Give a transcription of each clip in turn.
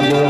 Bravo.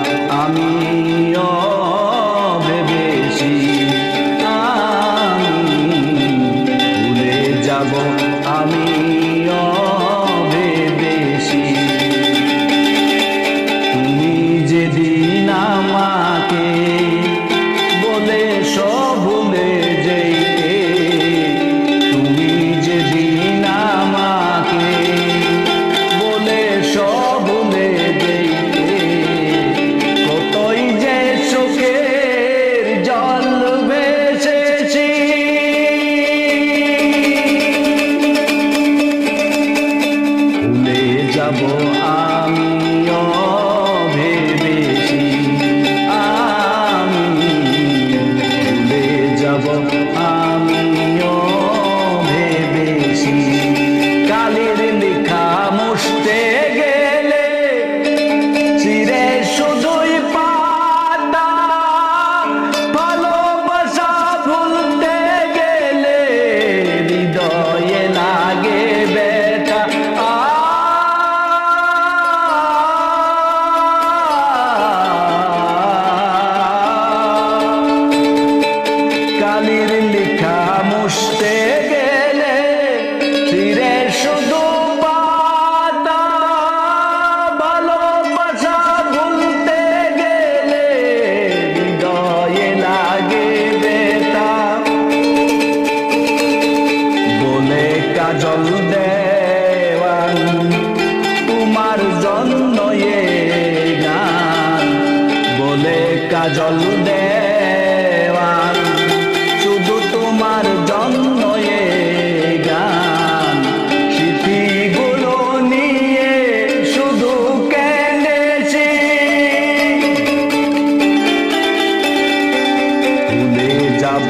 কাজল দেওয়ান শুধু তোমার জন্য গান। স্মৃতিগুলো নিয়ে শুধু কেঁদেছি। ভুলে যাব